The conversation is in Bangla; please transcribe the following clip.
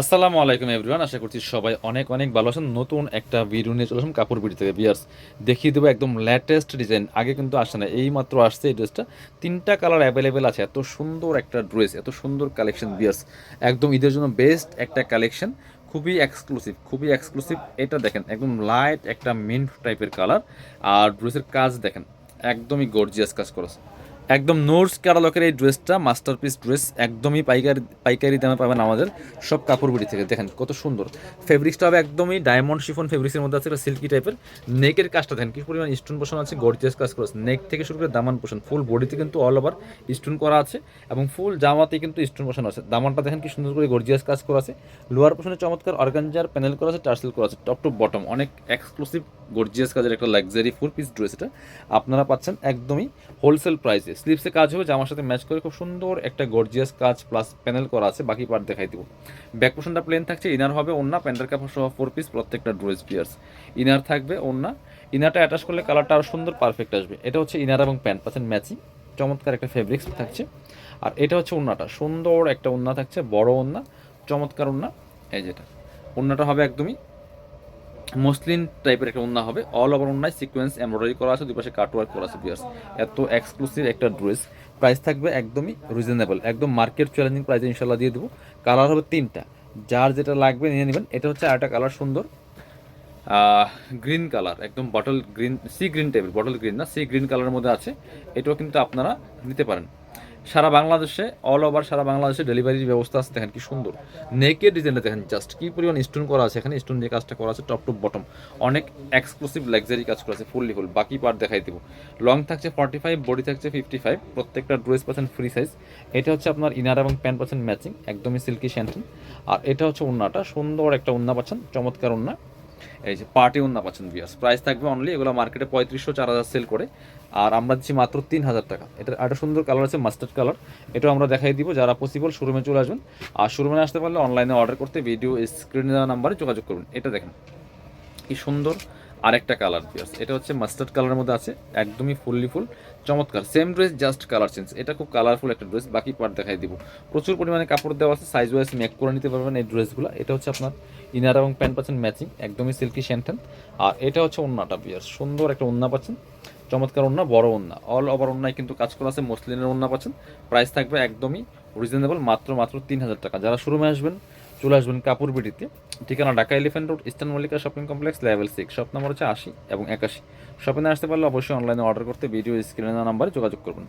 আসসালামু আলাইকুম এভরিওয়ান, আশা করছি সবাই অনেক অনেক ভালো আছেন। নতুন একটা ভিডিও নিয়ে চলে আসুন কাপড় বিড়ি থেকে। বিয়ার্স দেখিয়ে দেবো একদম লেটেস্ট ডিজাইন আগে কিন্তু আসে না, এই মাত্র আসছে এই ড্রেসটা তিনটা কালার অ্যাভেলেবেল আছে, এত সুন্দর একটা ড্রেস এত সুন্দর কালেকশন বিয়ার্স একদম ঈদের জন্য বেস্ট একটা কালেকশন খুবই এক্সক্লুসিভ খুবই এক্সক্লুসিভ এটা দেখেন, একদম লাইট একটা মিন্ট টাইপের কালার আর ড্রেসের কাজ দেখেন, একদমই গর্জিয়াস কাজ করেছে একদম নোটস ক্যাটালগের এই ড্রেসটা, মাস্টারপিস ড্রেস, একদমই পাইকারি পাইকারি দামে পাবেন আমাদের সব কাপড়গুলি থেকে। দেখেন কত সুন্দর। ফেব্রিক্সটা হবে একদমই ডায়মন্ড শিফন ফেব্রিক্সের মধ্যে আছে একটা সিল্কি টাইপের নেকের কাজটা দেখেন, কি পরিমাণ স্টোন পোষণ আছে গর্জিয়াস কাজ করেছে। নেক থেকে শুরু করে দামান পোষণ ফুল বডিতে কিন্তু অল ওভার স্টোন করা আছে এবং ফুল জামাতে কিন্তু স্টোন পোষণ আছে। দামানটা দেখেন কি সুন্দর করে গর্জিয়াস কাজ করা আছে। লোয়ার পোষণে চমৎকার অর্গানজার প্যানেল করা আছে টার্সেল করা আছে টপ টু বটম অনেক এক্সক্লুসিভ গর্জিয়াস কাজের একটা লাক্সারি ফুল পিস ড্রেস এটা। আপনারা পাচ্ছেন একদমই হোলসেল প্রাইসে স্লিপসে কাজ হবে, জামার সাথে ম্যাচ করে খুব সুন্দর একটা গর্জিয়াস কাজ প্লাস প্যানেল করা আছে, বাকি পার্ট দেখাই দিব। ব্যাক পোর্শনটা প্লেন থাকছে ইনার হবে ওন্না প্যান্টের কাপড় সহ ফোর পিস প্রত্যেকটা ড্রেস পিয়ার্স ইনার থাকবে ওন্না ইনারটা অ্যাটাচ করলে কালারটা আরও সুন্দর পারফেক্ট আসবে। এটা হচ্ছে ইনার এবং প্যান্ট পাচ্ছেন ম্যাচিং চমৎকার একটা ফেব্রিক্স থাকছে। আর এটা হচ্ছে ওন্নাটা সুন্দর একটা ওন্না থাকছে, বড় ওন্না চমৎকার ওন্না এই যেটা। ওন্নাটা হবে একদমই মসলিন টাইপের একটা ওন্না হবে। অল ওভার ওন্নায় সিকোয়েন্স এমব্রয়ডারি করা আছে দুই পাশে কাটওয়ার্ক করা আছে বিয়ার্স এত এক্সক্লুসিভ একটা ড্রেস প্রাইস থাকবে একদমই রিজনেবল একদম মার্কেট চ্যালেঞ্জিং প্রাইসে ইনশাল্লাহ দিয়ে দেবো। কালার হবে তিনটা। যার যেটা লাগবে নিয়ে নেবেন। এটা হচ্ছে আরেকটা কালার সুন্দর। গ্রিন কালার একদম বটল গ্রিন সি গ্রিন টাইপের বটল গ্রিন না সি গ্রিন কালারের মধ্যে আছে। এটাও কিন্তু আপনারা নিতে পারেন। সারা বাংলাদেশে অল ওভার সারা বাংলাদেশে ডেলিভারির ব্যবস্থা আছে। দেখেন কি সুন্দর। নেকের ডিজাইনটা দেখেন জাস্ট কি পরিমাণ স্টোন করা আছে এখানে। স্টোন দিয়ে কাজটা করা আছে টপ টু বটম অনেক এক্সক্লুসিভ লাক্সারি কাজ করা আছে ফুললি ফুল বাকি পার্ট দেখাই দিব। লং থাকছে ফর্টি ফাইভ বডি থাকছে ফিফটি ফাইভ প্রত্যেকটা ড্রেস পাচ্ছেন ফ্রি সাইজ এটা হচ্ছে আপনার ইনার এবং প্যান্ট পাচ্ছেন ম্যাচিং একদমই সিল্কি শ্যান্টেন আর এটা হচ্ছে উন্নাটা সুন্দর একটা উন্না পাচ্ছেন, চমৎকার উন্না এই যে পার্টি উন্না পাচ্ছেন বিয়ার্স প্রাইস থাকবে অনলি এগুলো মার্কেটে পঁয়ত্রিশশো, চার হাজার সেল করে। আর আমরা দিচ্ছি মাত্র তিন হাজার টাকা। এটা একটা সুন্দর কালার আছে মাস্টার্ড কালার এটাও আমরা দেখাই দিব, যারা পসিবল শোরুমে চলে আসবেন। আর শোরুমে আসতে পারলে অনলাইনে অর্ডার করতে ভিডিও স্ক্রিনে দেওয়া নাম্বারে যোগাযোগ করুন। এটা দেখেন, কি সুন্দর আরেকটা কালার পিয়ার্স এটা হচ্ছে মাস্টার্ড কালারের মধ্যে আছে, একদমই ফুললি ফুল চমৎকার। Same dress just colour change এটা খুব কালারফুল একটা ড্রেস বাকি পার্ট দেখাই দিব। প্রচুর পরিমাণে কাপড় দেওয়া আছে সাইজ ওয়াইজ মেক করে নিতে পারবেন এই ড্রেসগুলো এটা হচ্ছে আপনার ইনার এবং প্যান্ট পাচ্ছেন ম্যাচিং একদমই সিল্কি শ্যান্টেন আর এটা হচ্ছে ওন্নাটা পিয়ার্স সুন্দর একটা ওন্না পাচ্ছেন, চমৎকার ওন্না, বড় ওন্না। অল ওভার ওন্নায় কিন্তু কাজ করা আছে, মসলিনের ওন্না পাচ্ছেন। প্রাইস থাকবে একদমই রিজনেবল মাত্র মাত্র তিন হাজার টাকা। যারা শোরুমে আসবেন চলে আসবেন কাপুর বিডিতে ঠিকানা Dhaka elephant road eastern Mallika shopping complex level six shop number হচ্ছে আশি এবং একাশি। শপিংয়ে আসতে পারলে অবশ্যই অনলাইনে অর্ডার করতে ভিডিও স্ক্রিনের নাম্বারে যোগাযোগ করবেন।